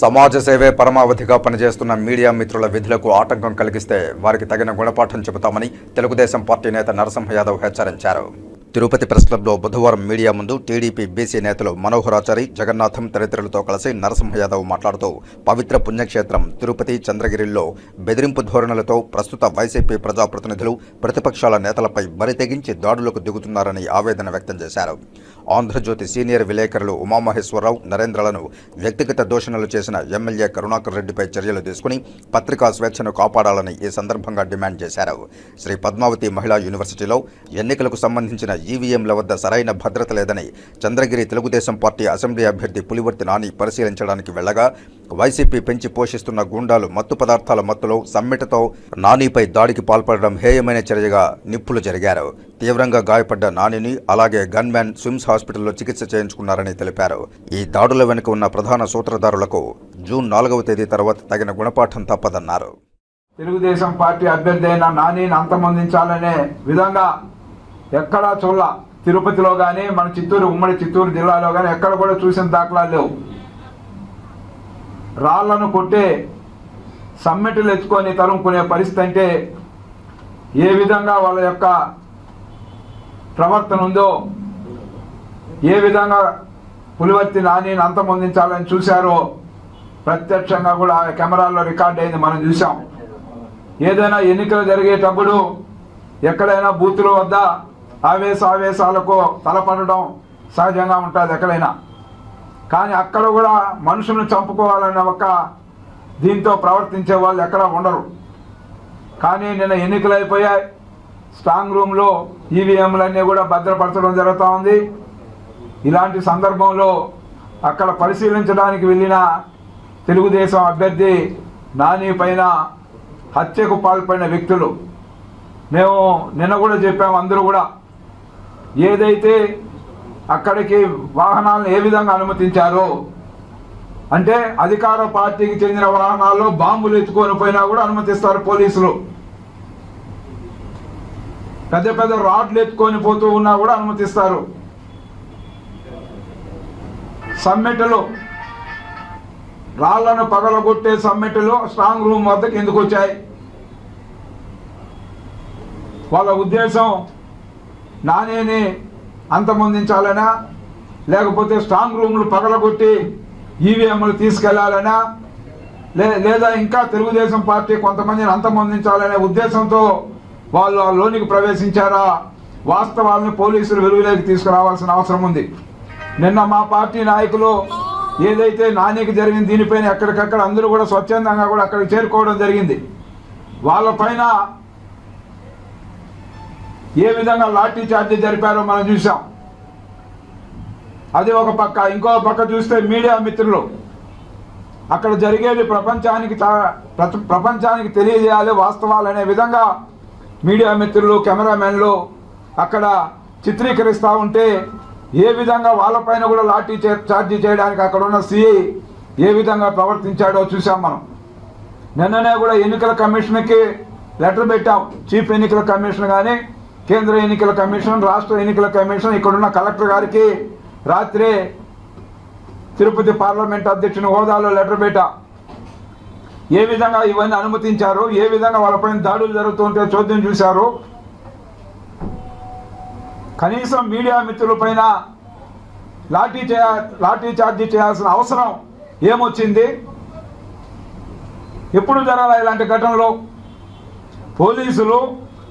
సమాజ సేవే పరమావధిగా పనిచేస్తున్న మీడియా మిత్రుల విధులకు ఆటంకం కలిగిస్తే వారికి తగిన గుణపాఠం చెబుతామని తెలుగుదేశం పార్టీ నేత నరసింహ యాదవ్ హెచ్చరించారు. తిరుపతి ప్రెస్ క్లబ్లో బుధవారం మీడియా ముందు టీడీపీ బీసీ నేతలు మనోహరాచారి జగన్నాథం తదితరులతో కలిసి నరసింహ యాదవ్ మాట్లాడుతూ పవిత్ర పుణ్యక్షేత్రం తిరుపతి చంద్రగిరిలో బెదిరింపు ధోరణులతో ప్రస్తుత వైసీపీ ప్రజాప్రతినిధులు ప్రతిపక్షాల నేతలపై బరి తెగించి దాడులకు దిగుతున్నారని ఆవేదన వ్యక్తం చేశారు. ఆంధ్రజ్యోతి సీనియర్ విలేకరులు ఉమామహేశ్వరరావు నరేంద్రలను వ్యక్తిగత దూషణలు చేసిన ఎమ్మెల్యే కరుణాకర్ రెడ్డిపై చర్యలు తీసుకుని పత్రికా స్వేచ్ఛను కాపాడాలని ఈ సందర్భంగా డిమాండ్ చేశారు. శ్రీ పద్మావతి మహిళా యూనివర్సిటీలో ఎన్నికలకు సంబంధించిన ఈవీఎంల వద్ద సరైన భద్రత లేదని చంద్రగిరి తెలుగుదేశం పార్టీ అసెంబ్లీ అభ్యర్థి పులివర్తి నాని పరిశీలించడానికి వెళ్ళగా వైసీపీ పెంచి పోషిస్తున్న గూండాలు మత్తు పదార్థాల మత్తులో సమ్మెటతో నానిపై దాడికి పాల్పడడం హేయమైన చర్యగా నిప్పులు జరిగారు. తీవ్రంగా గాయపడ్డ నానిని అలాగే గన్మ్యాన్ స్విమ్స్ హాస్పిటల్లో చికిత్స చేయించుకున్నారని తెలిపారు. ఈ దాడుల వెనుక ఉన్న ప్రధాన సూత్రధారులకు జూన్ నాలుగవ తేదీ తర్వాత తగిన గుణపాఠం తప్పదన్నారు. తెలుగుదేశం పార్టీ అభ్యర్థి అయిన నానిని అంతమొందించాలనే విధంగా ఎక్కడా చూడ తిరుపతిలో కానీ మన చిత్తూరు ఉమ్మడి చిత్తూరు జిల్లాలో కానీ ఎక్కడ కూడా చూసిన దాఖలాలు లేవు. రాళ్ళను కొట్టే సమ్మెటలు ఎత్తుకొని తరుముకునే పరిస్థితి అంటే ఏ విధంగా వాళ్ళ యొక్క ప్రవర్తన ఉందో ఏ విధంగా పులివర్తి నానిని అంతమొందించాలని చూశారో ప్రత్యక్షంగా కూడా కెమెరాల్లో రికార్డ్ అయింది మనం చూసాం ఏదైనా ఎన్నికలు జరిగేటప్పుడు ఎక్కడైనా బూతుల వద్ద ఆవేశాలకు తలపడడం సహజంగా ఉంటుంది ఎక్కడైనా. కానీ అక్కడ కూడా మనుషులను చంపుకోవాలనే ఒక దీంతో ప్రవర్తించే వాళ్ళు ఎక్కడ ఉండరు. కానీ నిన్న ఎన్నికలు అయిపోయాయి. స్ట్రాంగ్ రూమ్లో ఈవీఎంలన్నీ కూడా భద్రపరచడం జరుగుతూ ఉంది. ఇలాంటి సందర్భంలో అక్కడ పరిశీలించడానికి వెళ్ళిన తెలుగుదేశం అభ్యర్థి నాని పైన హత్యకు పాల్పడిన వ్యక్తులు. మేము నిన్న కూడా చెప్పాము అందరూ కూడా ఏదైతే అక్కడికి వాహనాలను ఏ విధంగా అనుమతించారో అంటే అధికార పార్టీకి చెందిన వాహనాల్లో బాంబులు ఎత్తుకొని పోయినా కూడా అనుమతిస్తారు పోలీసులు. పెద్ద పెద్ద రాడ్లు ఎత్తుకొని పోతూ ఉన్నా కూడా అనుమతిస్తారు. సమ్మెటలు రాళ్ళను పగలగొట్టే సమ్మెటలు స్ట్రాంగ్ రూమ్ వద్దకు ఎందుకు వచ్చాయి? వాళ్ళ ఉద్దేశం నానేని అంతమొందించాలనా? లేకపోతే స్ట్రాంగ్ రూమ్లు పగలగొట్టి ఈవీఎంలు తీసుకెళ్ళాలనా? లే లేదా ఇంకా తెలుగుదేశం పార్టీ కొంతమందిని అంతమొందించాలనే ఉద్దేశంతో వాళ్ళు ఆ లోనికి ప్రవేశించారా? వాస్తవాలను పోలీసులు వెలుగులోకి తీసుకురావాల్సిన అవసరం ఉంది. నిన్న మా పార్టీ నాయకులు ఏదైతే నానికి జరిగింది దీనిపైన ఎక్కడికక్కడ అందరూ కూడా స్వచ్ఛందంగా కూడా అక్కడికి చేరుకోవడం జరిగింది. వాళ్ళపైన ఏ విధంగా లాఠీ చార్జీ జరిపారో మనం చూసాం అది ఒక పక్క ఇంకో పక్క చూస్తే మీడియా మిత్రులు అక్కడ జరిగేది ప్రపంచానికి ప్రపంచానికి తెలియజేయాలి వాస్తవాలు అనే విధంగా మీడియా మిత్రులు కెమెరామెన్లు అక్కడ చిత్రీకరిస్తూ ఉంటే ఏ విధంగా వాళ్ళపైన కూడా లాఠీ చార్జీ చేయడానికి అక్కడ ఉన్న సిఐ ఏ విధంగా ప్రవర్తించాడో చూసాం మనం. నిన్ననే కూడా ఎన్నికల కమిషన్కి లెటర్ పెట్టాం చీఫ్ ఎన్నికల కమిషన్ కానీ కేంద్ర ఎన్నికల కమిషన్ రాష్ట్ర ఎన్నికల కమిషన్ ఇక్కడున్న కలెక్టర్ గారికి రాత్రే తిరుపతి పార్లమెంట్ అధ్యక్షుని హోదాలో లెటర్ పెట్టా. ఏ విధంగా ఇవన్నీ అనుమతించారు? ఏ విధంగా వాళ్ళపైన దాడులు జరుగుతుంటే చోద్యం చూశారు? కనీసం మీడియా మిత్రులపైన లాఠీ చేయ లాఠీ చార్జీ చేయాల్సిన అవసరం ఏమొచ్చింది? ఎప్పుడు జరగాలి ఇలాంటి ఘటనలో? పోలీసులు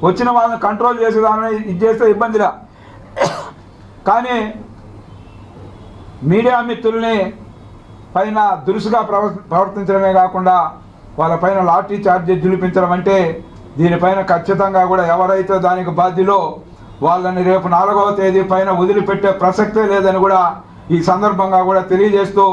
వచ్చిన వాళ్ళని కంట్రోల్ చేసేదాన్ని ఇది చేస్తే ఇబ్బందిలా కానీ మీడియా మిత్రుల్ని పైన దురుసుగా ప్రవర్తించడమే కాకుండా వాళ్ళపైన లాఠీ చార్జీ జులిపించడం అంటే దీనిపైన ఖచ్చితంగా కూడా ఎవరైతే దానికి బాధ్యులో వాళ్ళని రేపు నాలుగవ తేదీ పైన వదిలిపెట్టే ప్రసక్తే లేదని కూడా ఈ సందర్భంగా కూడా తెలియజేస్తూ